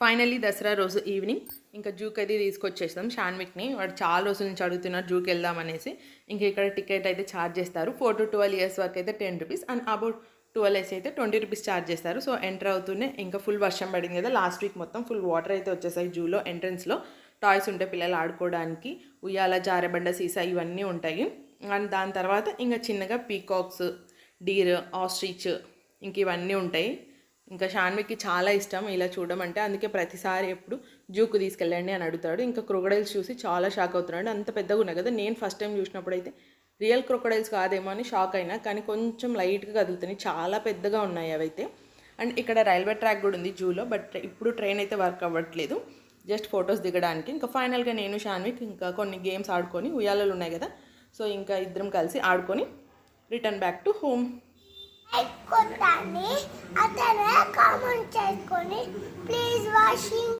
Finally Dasara రోజు evening ఇంకా జూకి అయితే తీసుకొచ్చేస్తాం షాన్విక్ని వాడు చాలా రోజుల నుంచి అడుగుతున్నారు జూకి వెళ్దాం అనేసి. ఇంకా ఇక్కడ టికెట్ అయితే ఛార్జ్ చేస్తారు. ఫోర్ టు ట్వెల్వ్ ఇయర్స్ వరకు అయితే ten rupees and about twelve years అయితే ట్వంటీ రూపీస్ ఛార్జ్ చేస్తారు. సో ఎంటర్ అవుతూనే ఇంకా ఫుల్ వర్షం పడింది కదా. లాస్ట్ వీక్ మొత్తం ఫుల్ వాటర్ అయితే వచ్చేసాయి జూలో ఎంట్రన్స్లో టాయ్స్ ఉంటాయి పిల్లలు ఆడుకోవడానికి ఉయ్యాల జారబండ సీసా ఇవన్నీ ఉంటాయి. అండ్ దాని తర్వాత ఇంకా చిన్నగా పీకాక్స్ డీర్ ఆస్ట్రిచ్ ఇంక ఇవన్నీ ఉంటాయి. ఇంకా షాన్విక్కి చాలా ఇష్టం ఇలా చూడడం అంటే అందుకే ప్రతిసారి ఎప్పుడు జూకు తీసుకెళ్ళండి అని అడుగుతాడు. ఇంకా క్రొకడైల్స్ చూసి చాలా షాక్ అవుతున్నాడు. అంత పెద్దగా ఉన్నాయి కదా నేను ఫస్ట్ టైం చూసినప్పుడు అయితే రియల్ క్రొకడైల్స్ కాదేమో అని షాక్ అయినా కానీ కొంచెం లైట్గా కదులుతున్నాయి. చాలా పెద్దగా ఉన్నాయి అవైతే. అండ్ ఇక్కడ రైల్వే ట్రాక్ కూడా ఉంది జూలో బట్ ఇప్పుడు ట్రైన్ అయితే వర్క్ అవ్వట్లేదు. జస్ట్ ఫొటోస్ దిగడానికి. ఇంకా ఫైనల్గా నేను షాన్విక్ ఇంకా కొన్ని గేమ్స్ ఆడుకొని ఉయ్యాలలు ఉన్నాయి కదా సో ఇంకా ఇద్దరం కలిసి ఆడుకొని రిటర్న్ బ్యాక్ టు హోమ్. కొట్టాలి అతను కామెంట్ చేసుకొని ప్లీజ్ వాషింగ్